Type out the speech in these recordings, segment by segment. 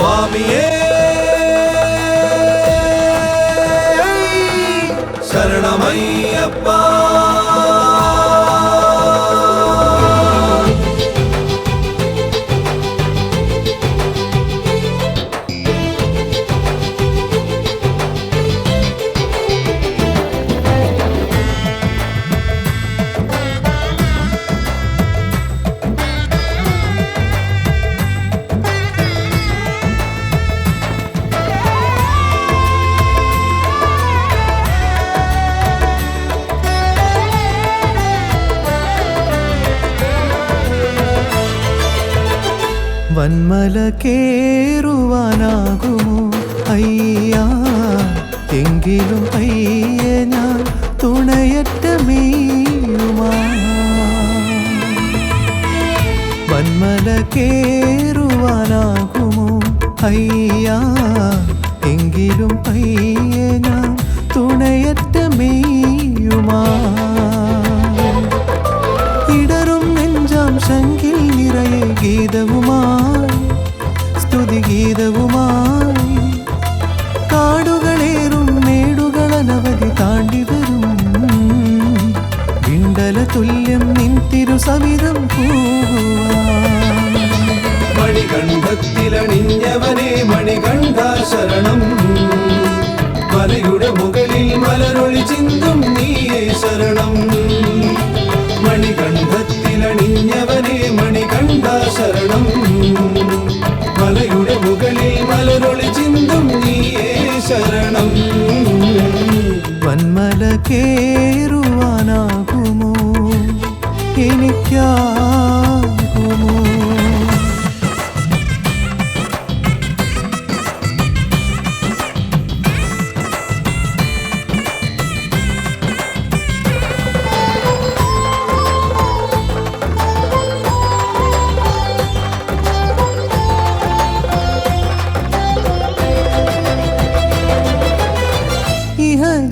சுவாமியே. சரணமையப்பா. വന്മല കേറുവാനാകുമോ അയ്യാ എങ്കിലും അയ്യ ഞാൻ തുണയറ്റ മീയുമാ വന്മല കേറുവാനാകുമോ അയ്യാ എങ്കിലും അയ്യ ഞാൻ തുണയറ്റ മീയുമാ വിണ്ടല തുല്യം നിൻ തിരുസവിധം മണികണ്ഠത്തിലണിഞ്ഞവനെ മണികണ്ഠ ശരണം. മലയുടെ മുകളിൽ മലരൊളി ചിന്തും നീയേ ശരണം. മണികണ്ഠത്തിലണിഞ്ഞവനെ മണികണ്ഠ ശരണം. മലയുടെ മുകളിൽ മലരൊളി ചിന്തും നീയേ ശരണം. വന്മല കേറുവാനാകുമോ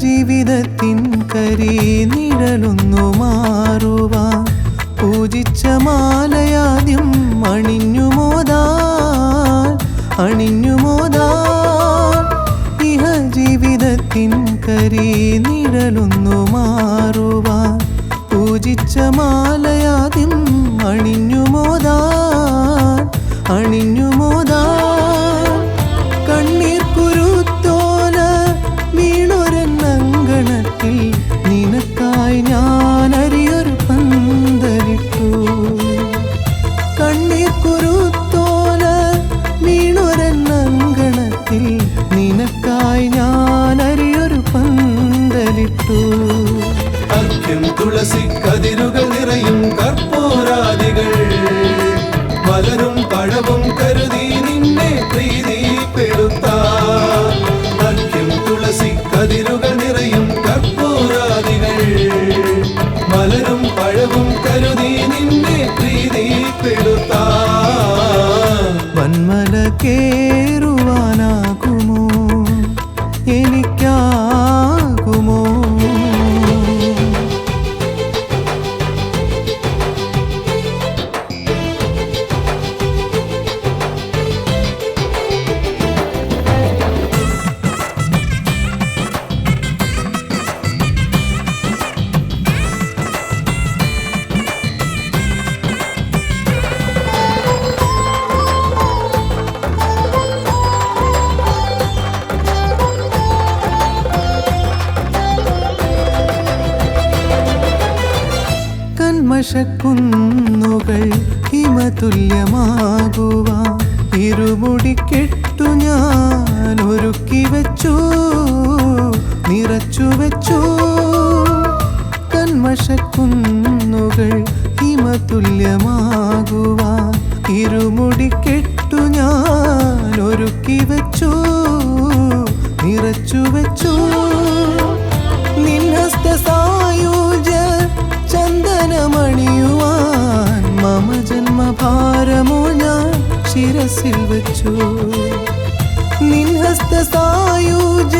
ജീവിതത്തിൻ കരി നിഴലൊന്നു മാറുവാൻ പൂജിച്ച മാലയാദ്യം അണിഞ്ഞു മോദാ അണിഞ്ഞു മോദാ ഇഹ ജീവിതത്തിൻ കരി നിഴലൊന്നു മാറുവാൻ പൂജിച്ച മാലയാദ്യം അണിഞ്ഞു പന്തലിട്ടു അർഘ്യം തുളസി കതിരുകൾ നിറയും കർപ്പൂരാദികൾ. മലരും കന്മഷക്കുന്നുകൾ ഹിമതുല്യമാകുവാ. ഇരുമുടി കെട്ടു ഞാൻ ഒരുക്കി വെച്ചു നിറച്ചു വെച്ചു. കന്മഷക്കുന്നുകൾ ഹിമതുല്യമാകുവാ. ഇരുമുടി കെട്ടു ഞാൻ ഒരുക്കി വെച്ചു നിറച്ചു വെച്ചു. ശിരസിൽ വച്ചു. നിൻഹസ്ത സായൂജ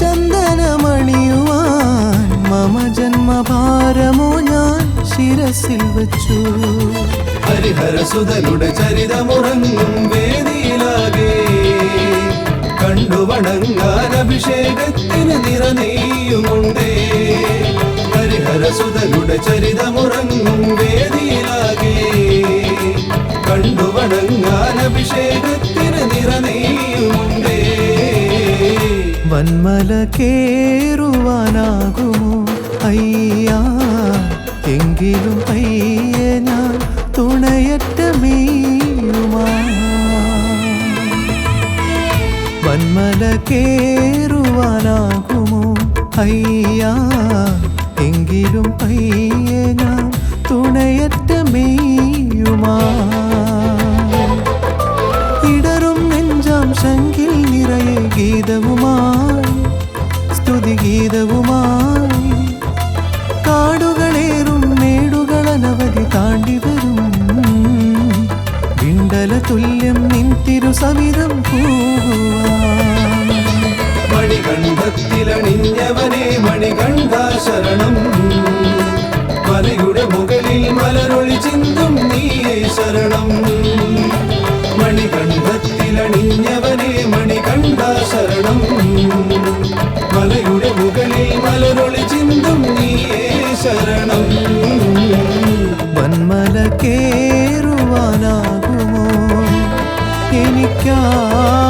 ചന്ദനമണിയുവാൻ മമ ജന്മഭാരമോ ഞാൻ ശിരസിൽ വെച്ചു. ഹരിഹരസുതയുടെ ചരിതമുറങ്ങും വേദിയിലാ വേദിയിലാകെ. കണ്ടു അഭിഷേകത്തിന് നിറനെയ്യുമുണ്ടേ. ഹരിഹരസുതയുടെ ചരിതമുറങ്ങും വേദിയിലാകെ. കണ്ടു വണങ്ങാൻ വന്മല കേറുവാനാകുമോ? അയ്യാ എങ്കിലും പയ്യെ ഞാൻ തുണയറ്റ വന്മല കേറുവാനാകുമോ? അയ്യാ എങ്കിലും പയ്യെ ഞാൻ തുണയറ്റ മീയുമാ പൂവാൻ മണികണ്ഠത്തിലണിഞ്ഞവനെ മണികണ്ഠ ശരണം. മലയുടെ മുകളിൽ മലരൊളി ചിന്തും നീയേ ശരണം. മണികണ്ഠത്തിലണിഞ്ഞവനെ മണികണ്ഠ ശരണം. മലയുടെ മുകളിൽ മലരൊളി ചിന്തും നീയേ ശരണം. വന്മല കേറുവാനാകുമോ എനിക്കാ